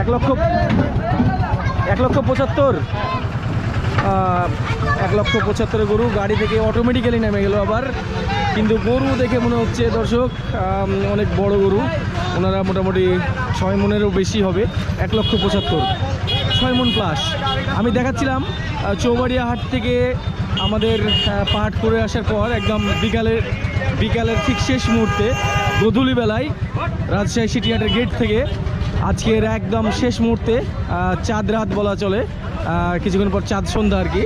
এক লক্ষ এক লক্ষ পঁচাত্তর। এক লক্ষ পঁচাত্তরের গরু গাড়ি থেকে অটোমেটিক্যালি নেমে গেল আবার। কিন্তু গরু দেখে মনে হচ্ছে, দর্শক অনেক বড় গরু। ওনারা মোটামুটি ছয় মনেরও বেশি হবে, এক লক্ষ পঁচাত্তর। ছয় মন প্লাস আমি দেখাচ্ছিলাম চৌবাড়িয়া হাট থেকে আমাদের পাহাড় করে আসার পর একদম বিকালের বিকালের ঠিক শেষ মুহূর্তে, গধূলি বেলায় রাজশাহী সিটি হাটের গেট থেকে আজকের একদম শেষ মুহূর্তে চাঁদ রাত বলা চলে। কিছুক্ষণ পর চাঁদ সন্ধ্যা আর কি।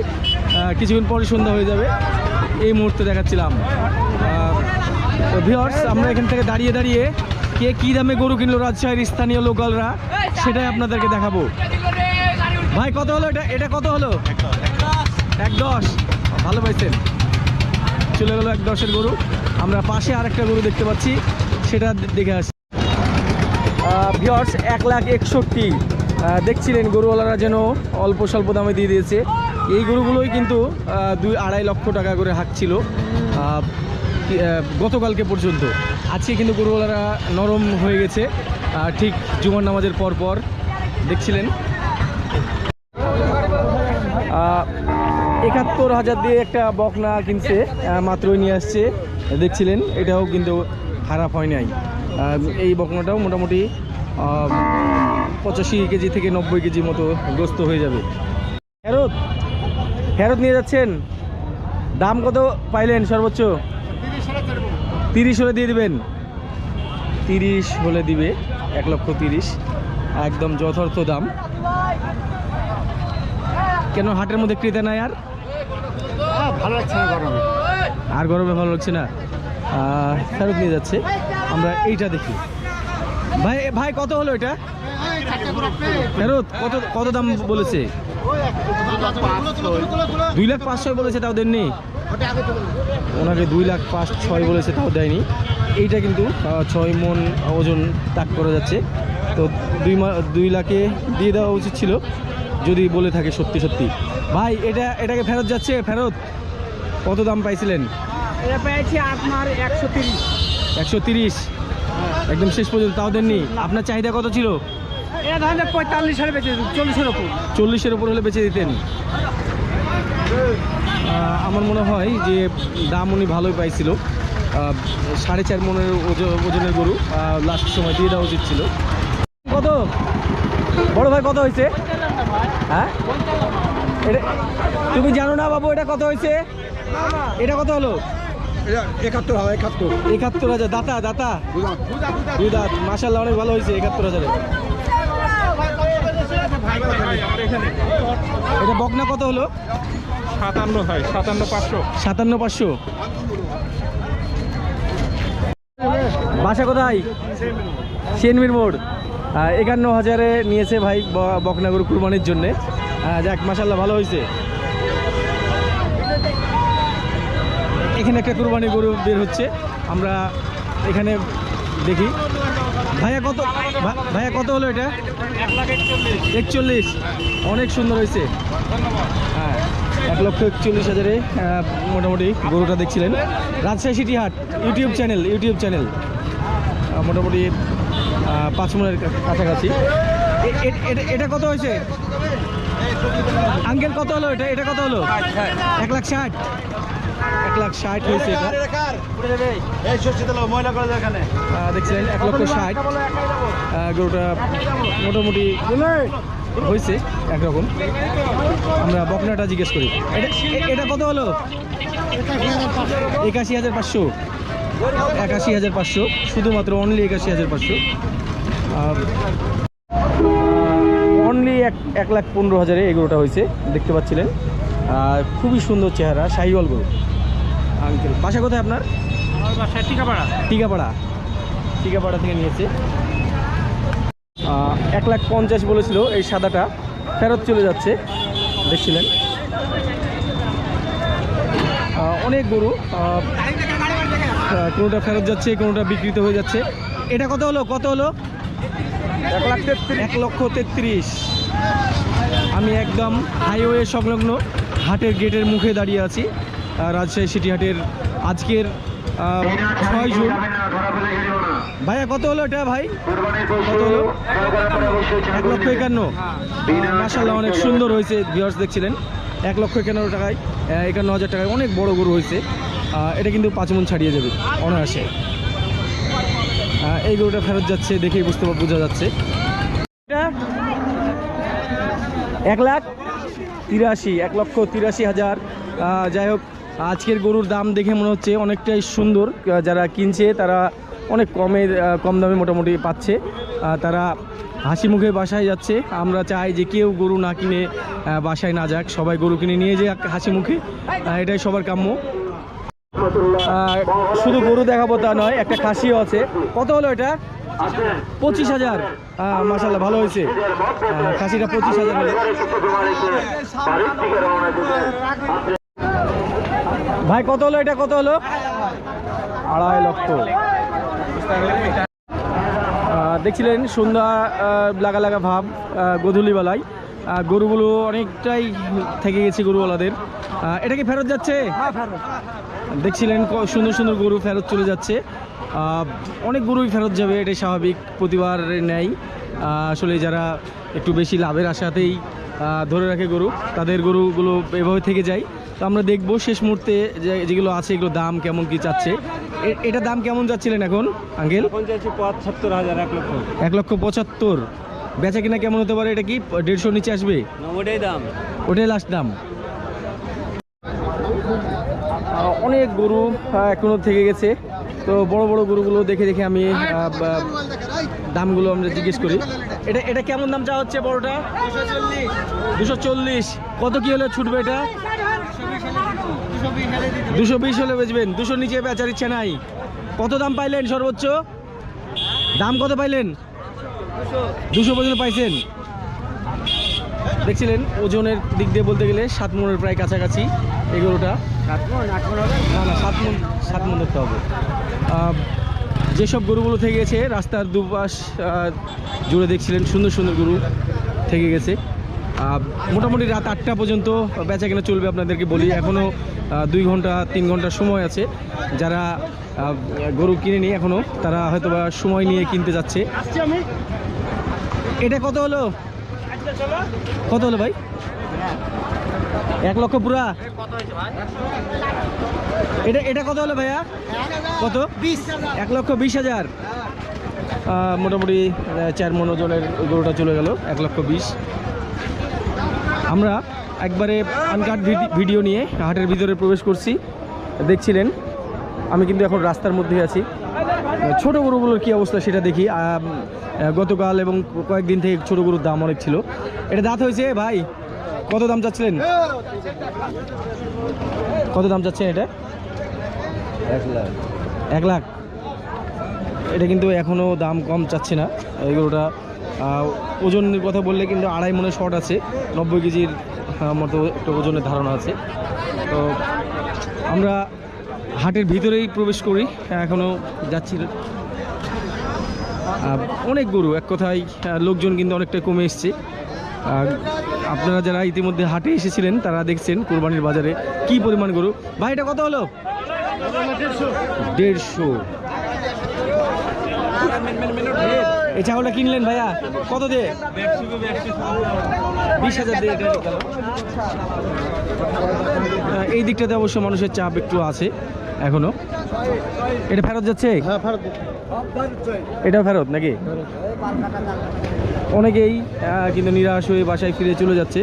কিছুক্ষণ পরে সন্ধ্যা হয়ে যাবে। এই মুহূর্তে দেখাচ্ছিলাম। তো ভিওর্স আমরা এখান থেকে দাঁড়িয়ে দাঁড়িয়ে কে কী দামে গরু কিনলো, রাজশাহীর স্থানীয় লোকালরা, সেটাই আপনাদেরকে দেখাবো। ভাই, কত হলো এটা? এটা কত হলো? এক দশ। ভালো পাইছেন। চলে গেলো এক দশের গরু। আমরা পাশে আরেকটা গরু দেখতে পাচ্ছি। সেটা দেখে আসি। ভিওর্স এক লাখ একষট্টি দেখছিলেন গরুওয়ালারা যেন অল্প স্বল্প দামে দিয়ে দিয়েছে। এই গরুগুলোই কিন্তু দুই আড়াই লক্ষ টাকা করে হাঁকছিল গতকালকে পর্যন্ত। আজকে কিন্তু গরুওয়ালারা নরম হয়ে গেছে ঠিক জুমার নামাজের পর পর। দেখছিলেন? একাত্তর হাজার দিয়ে একটা বকনা কিনছে মাত্রই নিয়ে আসছে। দেখছিলেন? এটাও কিন্তু খারাপ হয় নাই। এই বকনাটাও মোটামুটি পঁচাশি কেজি থেকে নব্বই কেজি মতো গ্রস্ত হয়ে যাবে। ফেরত ফেরত নিয়ে যাচ্ছেন। দাম কত পাইলেন সর্বোচ্চ? তিরিশ হলে দিয়ে দিবেন। তিরিশ হলে দিবে, এক লক্ষ তিরিশ। একদম যথার্থ দাম। কেন হাটের মধ্যে ক্রেতা নাই আর? ভালো লাগছে না গরমে আর গরমে ভালো লাগছে না। ফেরত নিয়ে যাচ্ছে। আমরা এইটা দেখি। ভাই ভাই কত হলো এটা? ফেরত কত কত দাম বলেছে? দুই লাখ পাঁচ ছয় বলেছে তাও দেননি। ওনাকে দুই লাখ পাঁচ ছয় বলেছে তাও দেয়নি। এইটা কিন্তু ছয় মন ওজন তাক করা যাচ্ছে। তো দুই দুই লাখে দিয়ে দেওয়া উচিত ছিল যদি বলে থাকে সত্যি সত্যি। ভাই এটা এটাকে ফেরত যাচ্ছে ফেরত। কত দাম পাইছিলেন? এটা পেয়েছি আপনার একশো তিরিশ। একশো তিরিশ। একদম শেষ পর্যন্ত তাও দেননি। আপনার চাহিদা কত ছিল? এটা ধরেন পঁয়তাল্লিশ হাজার বেঁচে চল্লিশের ওপর চল্লিশের উপর হলে বেঁচে দিতেন। আমার মনে হয় যে দাম উনি ভালোই পাইছিল। সাড়ে চার মনের ওজ- ওজনের গরু লাস্ট সময় দিয়ে দেওয়া উচিত ছিল। কত? বড় ভাই কত হয়েছে? হ্যাঁ? এটা তুমি জানো না বাবু এটা কত হয়েছে? এটা কত হলো? একাত্তর হাজার একাত্তর। একাত্তর হাজার দাতা দাতা। দুই দাঁত মাসাল্লাহ অনেক ভালো হয়েছে একাত্তর হাজারে। এটা বকনা কত হলো? সাতান্ন হয় সাতান্ন পাঁচশো। সাতান্ন পাঁচশো। বাসা কোথায়? সেনমির মোড় একান্ন হাজারে নিয়েছে ভাই বকনাগর কুরবানির জন্যে। যাক মাসাল্লাহ ভালো হয়েছে। এখানে একটা কুরবানি গরু বের হচ্ছে। আমরা এখানে দেখি। ভাইয়া কত ভাইয়া কত হলো এটা? একচল্লিশ। অনেক সুন্দর হয়েছে। হ্যাঁ এক লক্ষ একচল্লিশ হাজারে মোটামুটি গরুটা দেখছিলেন। রাজশাহী সিটি হাট ইউটিউব চ্যানেল ইউটিউব চ্যানেল। মোটামুটি পাঁচ মনের কাছাকাছি। এটা- কত হয়েছে? আঙ্কেল কত হলো এটা? এটা কত হলো? এক লাখ ষাট। লাখ ষাট হয়েছে দেখছিলেন এক লক্ষ ষাট। গরুটা মোটামুটি হয়েছে একরকম। আমরা বকনাটা জিজ্ঞেস করি। এটা কত হলো? একাশি হাজার পাঁচশো। একাশি হাজার পাঁচশো। শুধুমাত্র অনলি একাশি হাজার পাঁচশো। অনলি এক এক লাখ পনেরো হাজারে এই গরুটা হয়েছে। দেখতে পাচ্ছিলেন। আর খুবই সুন্দর চেহারা শাহিওয়াল গরু। আঙ্কেল বাসা কোথায় আপনার? আমার বাসায় টিকাপাড়া। টিকাপাড়া। টিকাপাড়া থেকে নিয়েছে। এক লাখ পঞ্চাশ বলেছিল এই সাদাটা। ফেরত চলে যাচ্ছে। দেখছিলেন। অনেক গরু। কোনোটা ফেরত যাচ্ছে কোনোটা বিকৃত হয়ে যাচ্ছে। এটা কত হলো? কত হলো? এক লাখ তেত্রিশ। এক লক্ষ তেত্রিশ। আমি একদম হাইওয়ে সংলগ্ন হাটের গেটের মুখে দাঁড়িয়ে আছি। রাজশাহী সিটি হাটের আজকের ছয় জুন। ভাইয়া, কত হলো এটা ভাই? কত হলো? এক লক্ষ একান্ন। মাসাল্লাহ অনেক সুন্দর হয়েছে ভিউয়ার্স দেখছিলেন। এক লক্ষ একান্ন টাকায় একান্ন হাজার টাকায় অনেক বড় গরু হয়েছে। এটা কিন্তু পাঁচ মন ছাড়িয়ে যাবে, অনায়াসে। এই গরুটা ফেরত যাচ্ছে দেখেই বুঝতে পার- বোঝা যাচ্ছে। এটা এক লাখ তিরাশি, এক লক্ষ তিরাশি হাজার। যাই হোক আজকের গরুর দাম দেখে মনে হচ্ছে অনেকটাই সুন্দর। যারা কিনছে তারা অনেক কমে কম দামে মোটামুটি পাচ্ছে। তারা হাসি মুখে বাসায় যাচ্ছে। আমরা চাই যে কেউ গরু না কিনে বাসায় না যাক। সবাই গরু কিনে নিয়ে যাক হাসি মুখে। এটাই সবার কাম্য। শুধু গরু দেখাবো তা নয়, একটা খাসিও আছে। কত হলো এটা? পঁচিশ হাজার। মাসাল্লাহ ভালো হয়েছে। খাসিটা পঁচিশ হাজার ভাই কত হলো এটা? কত হলো? আড়াই লক্ষ। দেখছিলেন সন্ধ্যা লাগা লাগা ভাব গধূলি বেলায় গরুগুলো অনেকটাই থেকে গেছে গরুওয়ালাদের। এটা কি ফেরত যাচ্ছে? দেখছিলেন ক- সুন্দর সুন্দর গরু ফেরত চলে যাচ্ছে। অনেক গরুই ফেরত যাবে এটাই স্বাভাবিক প্রতিবার নেয়। আসলে যারা একটু বেশি লাভের আশাতেই ধরে রাখে গরু তাদের গরুগুলো এভাবে থেকে যায়। তো আমরা দেখব শেষ মুহূর্তে যে যেগুলো আছে এগুলো দাম কেমন কি চাচ্ছে। এটা দাম কেমন যাচ্ছিলেন এখন আঙ্কেল? পঁচাত্তর হাজার এক লক্ষ। এক লক্ষ পঁচাত্তর। বেচা কিনা কেমন হতে পারে? এটা কি দেড়শোর নিচে আসবে? ওটাই দাম। ওটাই লাস্ট দাম। অনেক গরু আহ, এখনও থেকে গেছে। তো বড় বড় গরুগুলো দেখে দেখে আমি দামগুলো আমরা জিজ্ঞেস করি। এটা এটা কেমন দাম চা হচ্ছে বড়টা? দুশো চল্লিশ। কত কি হলে ছুটবে এটা? দুশো বিশ হলে বেচবেন। দুশো নিচে বেচার ইচ্ছে নাই। কত দাম পাইলেন সর্বোচ্চ? দাম কত পাইলেন? দুশো পর্যন্ত পাইছেন। দেখছিলেন ওজনের দিক দিয়ে বলতে গেলে সাত মনের প্রায় কাছাকাছি এই গরুটা। না না সাত মন সাত মন ধরতে হবে। যেসব গরুগুলো থেকে গেছে রাস্তার দুপাশ জুড়ে দেখছিলেন সুন্দর সুন্দর গরু থেকে গেছে। মোটামুটি রাত আটটা পর্যন্ত বেচা কেনা চলবে আপনাদেরকে বলি। এখনও দুই ঘণ্টা, তিন ঘণ্টা সময় আছে। যারা গরু কিনে নিয়ে এখনও তারা হয়তো বা সময় নিয়ে কিনতে যাচ্ছে। এটা কত হলো? কত হলো ভাই? এক লক্ষ পুরা? এটা এটা কত হলো ভাইয়া? কত? বিশ এক লক্ষ বিশ হাজার। মোটামুটি চার মন ওজনের গরুটা চলে গেল, এক লক্ষ বিশ। আমরা একবারে আনকাট ভিডিও নিয়ে হাটের ভিতরে প্রবেশ করছি। দেখছিলেন? আমি কিন্তু এখন রাস্তার মধ্যে আছি। ছোট গরুগুলোর কি অবস্থা সেটা দেখি। গতকাল এবং কয়েকদিন থেকে ছোট গরুর দাম অনেক ছিল। এটা দাঁত হয়েছে, ভাই? কত দাম চাচ্ছিলেন? কত দাম চাচ্ছেন এটা? এক লাখ। এক লাখ এটা কিন্তু এখনও দাম কম চাচ্ছে না। এই গরুটা ওজনের কথা বললে কিন্তু আড়াই মনে শর্ট আছে। নব্বই কেজির মতো একটা ওজনের ধারণা আছে। তো আমরা হাটের ভিতরেই প্রবেশ করি, এখনও যাচ্ছি। অনেক গরু, এক কথায় লোকজন কিন্তু অনেকটা কমে এসছে। আর আপনারা যারা ইতিমধ্যে হাটে এসেছিলেন, তারা দেখছেন কোরবানির বাজারে কি পরিমাণ গরু। ভাই, এটা কত হলো? দেড়শো। এই ছাগলটা কিনলেন ভাইয়া? কত দিয়ে? বিশ হাজার দিয়ে এই দিকটাতে অবশ্য মানুষের চাপ একটু আছে এখনও। এটা ফেরত যাচ্ছে? এটা ফেরত নাকি? অনেকেই কিন্তু নিরাশ হয়ে বাসায় ফিরে চলে যাচ্ছে।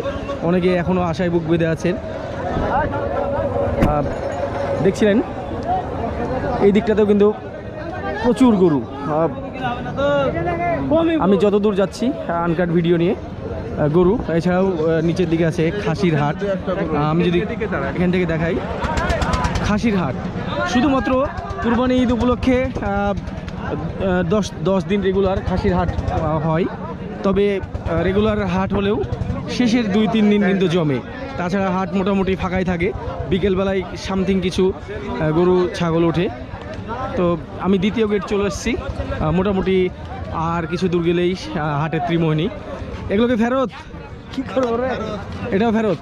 অনেকে এখনও আশায় বুক বেঁধে আছেন। দেখছিলেন? এই দিকটাতেও কিন্তু প্রচুর গরু। আমি যতদূর যাচ্ছি আনকাট ভিডিও নিয়ে গরু। এছাড়াও নিচের দিকে আছে খাসির হাট। আমি যদি এখান থেকে দেখাই, খাসির হাট। শুধুমাত্র কুরবানি ঈদ উপলক্ষে দশ দশ দিন রেগুলার খাসির হাট হয়। তবে রেগুলার হাট হলেও শেষের দুই, তিন দিন কিন্তু জমে। তাছাড়া হাট মোটামুটি ফাঁকাই থাকে। বিকেলবেলায় সামথিং কিছু গরু, ছাগল ওঠে। তো আমি দ্বিতীয় গেট চলে এসেছি। মোটামুটি আর কিছু দূর গেলেই হাটের ত্রিমোহিনী। এগুলোকে ফেরত? কি করব রে? এটাও ফেরত?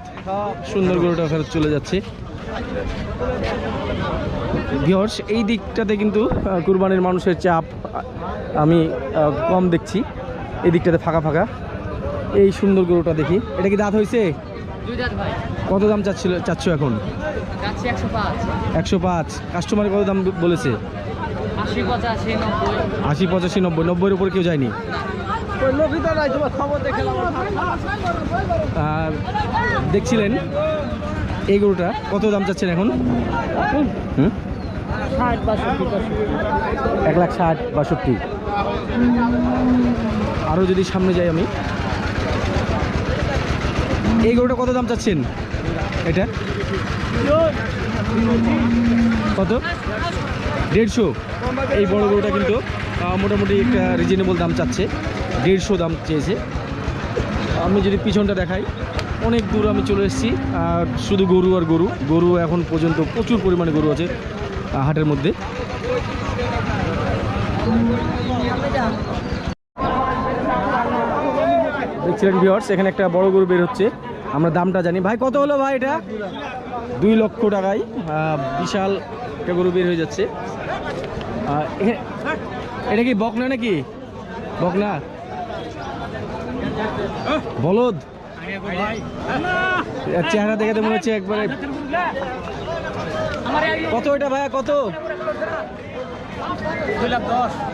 সুন্দর গরুটা ফেরত চলে যাচ্ছে। ভিওর্স এই দিকটাতে কিন্তু কুরবানির মানুষের চাপ আমি কম দেখছি। এই দিকটাতে ফাঁকা ফাঁকা। এই সুন্দর গরুটা দেখি। এটা কি দাঁত হয়েছে? দুই দাঁত ভাই। কত দাম চাচ্ছিল চাচ্ছ এখন? একশো পাঁচ। কাস্টমার কত দাম বলেছে? আশি পঁচাশি নব্বই। নব্বই। নব্বইয়ের উপর কেউ যায়নি? দেখছিলেন এই গরুটা? কত দাম চাচ্ছেন এখন? এক লাখ ষাট বাষট্টি। আরও যদি সামনে যাই আমি। এই গরুটা কত দাম চাচ্ছেন? এটা? কত? দেড়শো। এই বড় গরুটা কিন্তু মোটামুটি একটা রিজনেবল দাম চাচ্ছে। দেড়শো দাম চেয়েছে। আমি যদি পিছনটা দেখাই, অনেক দূর আমি চলে এসেছি, আর শুধু গরু আর গরু। গরু এখন পর্যন্ত প্রচুর পরিমাণে গরু আছে হাটের মধ্যে। দেখছিলেন ভিওর্স এখানে একটা বড় গরু বের হচ্ছে। আমরা দামটা জানি। ভাই, কত হলো ভাই এটা? দুই লক্ষ টাকায় বিশাল একটা গরু বের হয়ে যাচ্ছে। এটা কি বকনা নাকি? বকনা? বলদ? চেহারা দেখে মনে হচ্ছে একবারে কত এটা ভাইয়া, কত?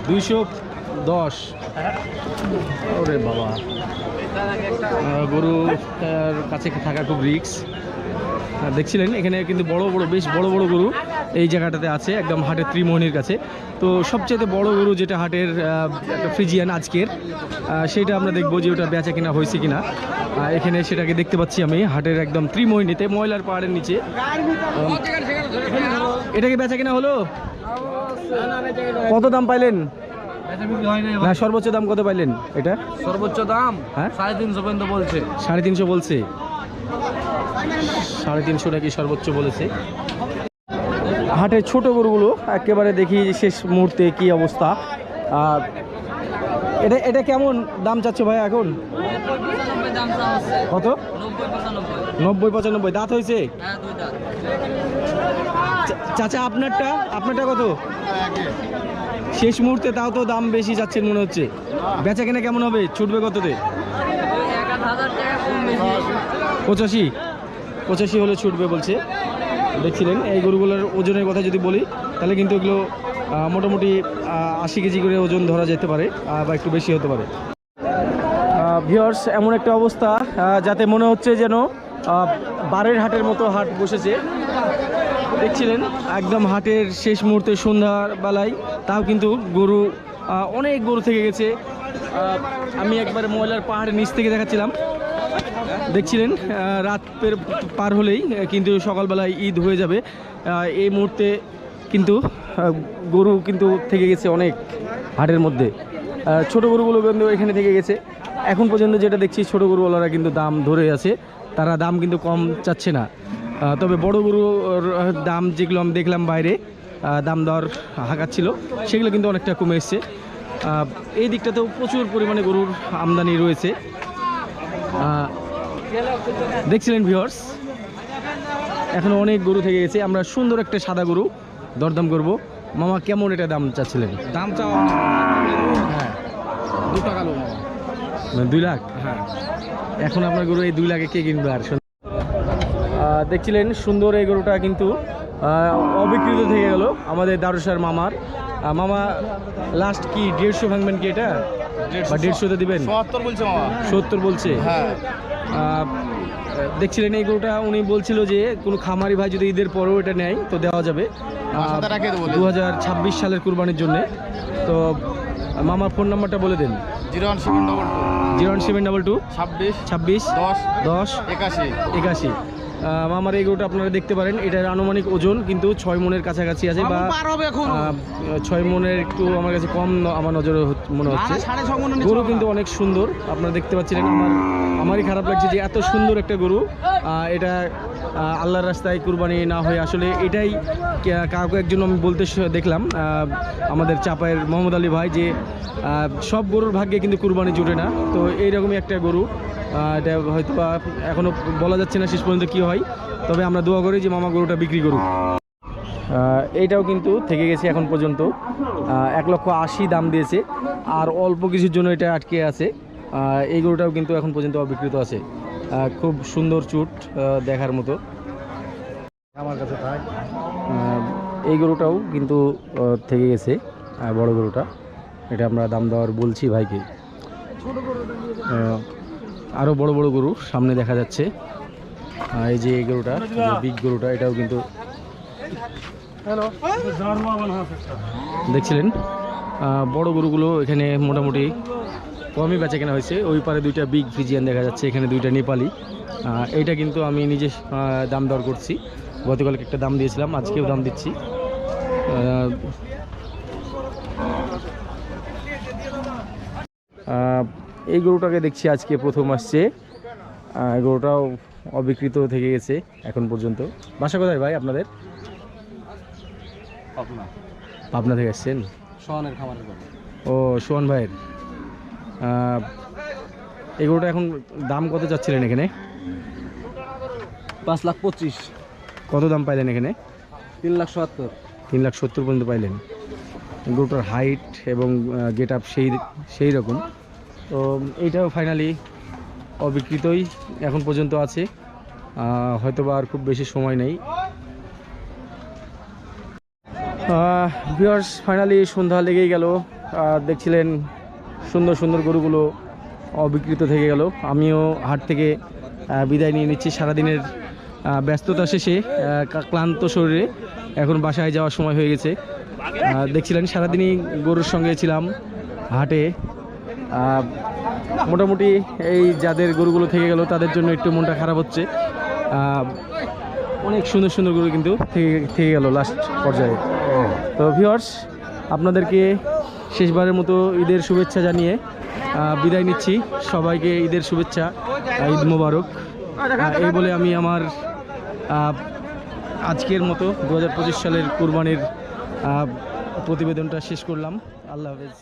দুইশো দশ। ওরে বাবা। গরু কাছে থাকা খুব রিক্স দেখছিলেন? এখানে কিন্তু বড় বড়, বেশ বড় বড় গরু এই জায়গাটাতে আছে, একদম হাটের ত্রিমোহনীর কাছে। তো সবচেয়ে বড় গরু যেটা হাটের একটা ফ্রিজিয়ান আজকের সেটা আমরা দেখব যে ওটা বেচা কিনা, হয়েছে কিনা। এখানে সেটাকে দেখতে পাচ্ছি আমি, হাটের একদম ত্রিমোহিনীতে, ময়লার পাহাড়ের নিচে। এটাকে বেচা কিনা হলো? কত দাম পাইলেন? না সর্বোচ্চ দাম কত পাইলেন এটা? সর্বোচ্চ দাম হ্যাঁ? সাড়ে তিনশো পর্যন্ত বলছে। সাড়ে তিনশো বলছে? সাড়ে তিনশো নাকি সর্বোচ্চ বলেছে? হাটের ছোট গরুগুলো একেবারে দেখি শেষ মুহূর্তে কি অবস্থা। আর এটা এটা কেমন দাম চাচ্ছে ভাই এখন? কত? নব্বই পঁচানব্বই। দাঁত হয়েছে? হ্যাঁ চাচা, আপনারটা? আপনারটা কত? শেষ মুহূর্তে তাও তো দাম বেশি যাচ্ছেন মনে হচ্ছে। বেচা কেনা কেমন হবে? ছুটবে কততে? পঁচাশি। পঁচাশি হলে ছুটবে বলছে। দেখছিলেন, এই গরুগুলোর ওজনের কথা যদি বলি, তাহলে কিন্তু এগুলো মোটামুটি আশি কেজি করে ওজন ধরা যেতে পারে বা একটু বেশি হতে পারে। ভিওর্স এমন একটা অবস্থা যাতে মনে হচ্ছে যেন বারের হাটের মতো হাট বসেছে। দেখছিলেন, একদম হাটের শেষ মুহূর্তে সন্ধ্যার বেলায়, তাও কিন্তু গরু অনেক গরু থেকে গেছে। আমি একবার ময়লার পাহাড়ের নিচ থেকে দেখাচ্ছিলাম। দেখছিলেন রাত পের হলেই কিন্তু সকালবেলায় ঈদ হয়ে যাবে। এই মুহূর্তে কিন্তু গরু কিন্তু থেকে গেছে অনেক হাটের মধ্যে। ছোট গরুগুলো কিন্তু এখানে থেকে গেছে। এখন পর্যন্ত যেটা দেখছি, ছোট গরুওয়ালারা কিন্তু দাম ধরে আছে। তারা দাম কিন্তু কম চাচ্ছে না। তবে বড় গরুর দাম যেগুলো আমি দেখলাম বাইরে দাম দর হাঁকাচ্ছিল সেগুলো কিন্তু অনেকটা কমে এসছে। এই দিকটাতেও প্রচুর পরিমাণে গরুর আমদানি রয়েছে। দেখছিলেন ভিওর্স এখন অনেক গরু থেকে গেছে। আমরা সুন্দর একটা সাদা গরু দরদাম করব। মামা কেমন এটা দাম চাচ্ছিলেন? দাম চাওয়া হ্যাঁ। দু টাকা মানে দুই লাখ? হ্যাঁ। এখন আপনার গরু এই দুই লাখে কে কিনবে আর দেখছিলেন সুন্দর এই গরুটা কিন্তু অবিকৃত থেকে গেল আমাদের দারুসার মামার। মামা লাস্ট কি দেড়শো ভাঙবেন কি এটা? বা দেড়শোতে দিবেন? চুয়াত্তর বলছে মামা। সত্তর বলছে? হ্যাঁ। দেখছিলেন এই গরুটা উনি বলছিল যে কোনো খামারি ভাই যদি ঈদের পরেও এটা নেয় তো দেওয়া যাবে। দু হাজার ছাব্বিশ সালের কুরবানির জন্য। তো মামার ফোন নাম্বারটা বলে দেন। Zero one seven double two zero one seven double two ছাব্বিশ ছাব্বিশ দশ দশ একাশি। একাশি। মামার এই গরুটা আপনারা দেখতে পারেন। এটার আনুমানিক ওজন কিন্তু ছয় মনের কাছাকাছি আছে বা ছয় মনের একটু আমার কাছে কম আমার নজরে মনে হচ্ছে। গরু কিন্তু অনেক সুন্দর। আপনারা দেখতে পাচ্ছিলেন আমার আমারই খারাপ লাগছে যে এত সুন্দর একটা গরু। আহ, এটা আল্লাহর রাস্তায় কুরবানি না হয়ে আসলে এটাই কাউকে একজন আমি বলতে দেখলাম আমাদের চাপায়ের মোহাম্মদ আলী ভাই যে সব গরুর ভাগ্যে কিন্তু কুরবানি জুটে না। তো এইরকমই একটা গরু এটা হয়তো বা এখনও বলা যাচ্ছে না শেষ পর্যন্ত কী হয়, তবে আমরা দোয়া করি যে মামা গরুটা বিক্রি করুক। এইটাও কিন্তু থেকে গেছে এখন পর্যন্ত এক লক্ষ আশি দাম দিয়েছে, আর অল্প কিছুর জন্য এটা আটকে আছে এই গরুটাও কিন্তু এখন পর্যন্ত অবিকৃত আছে। খুব সুন্দর চুট আহ, দেখার মতো। আমার কাছে থাক আহ, এই গরুটাও কিন্তু থেকে গেছে আহ, বড় গরুটা। এটা আমরা দাম দেওয়ার বলছি ভাইকে। আরও বড় বড় গরু সামনে দেখা যাচ্ছে। এই যে এই গরুটা বিগ গরুটা এটাও কিন্তু দেখছিলেন? আহ, বড় গরুগুলো এখানে মোটামুটি কমই বেচা কেনা হয়েছে। ওই পারে দুইটা বিগ ফ্রিজিয়ান দেখা যাচ্ছে এখানে দুইটা নেপালি এইটা কিন্তু আমি নিজে দাম দর করছি। গতকালকে একটা দাম দিয়েছিলাম আজকেও দাম দিচ্ছি। এই গরুটাকে দেখছি আজকে প্রথম আসছে। এই গরুটাও অবিকৃত থেকে গেছে এখন পর্যন্ত। বাসা কোথায় ভাই আপনাদের? আপনার পাবনা থেকে আসছেন? সোহানের খামারের ও সোহান ভাইয়ের। এই গরুটা এখন দাম কত চাচ্ছিলেন এখানে? পাঁচ লাখ পঁচিশ। কত দাম পাইলেন এখানে? তিন লাখ সত্তর। তিন লাখ সত্তর পর্যন্ত পাইলেন। গরুটার হাইট এবং গেট আপ সেই সেই রকম। তো এইটাও ফাইনালি অবিকৃতই এখন পর্যন্ত আছে। হয়তো বা আর খুব বেশি সময় নেই। ভিওর্স ফাইনালি সন্ধ্যা লেগেই গেল। দেখছিলেন সুন্দর সুন্দর গরুগুলো অবিকৃত থেকে গেল। আমিও হাট থেকে বিদায় নিয়ে নিচ্ছি সারাদিনের ব্যস্ততা শেষে ক্লান্ত শরীরে। এখন বাসায় যাওয়ার সময় হয়ে গেছে। দেখছিলেন সারাদিনই গরুর সঙ্গে ছিলাম হাটে। মোটামুটি এই যাদের গরুগুলো থেকে গেল তাদের জন্য একটু মনটা খারাপ হচ্ছে। অনেক সুন্দর সুন্দর গরু কিন্তু থেকে থেকে গেল লাস্ট পর্যায়ে। তো ভিওর্স আপনাদেরকে শেষবারের মতো ঈদের শুভেচ্ছা জানিয়ে বিদায় নিচ্ছি। সবাইকে ঈদের শুভেচ্ছা ঈদ মোবারক। এই বলে আমি আমার আজকের মতো দু হাজার পঁচিশ সালের কুরবানির প্রতিবেদনটা শেষ করলাম। আল্লাহ হাফেজ।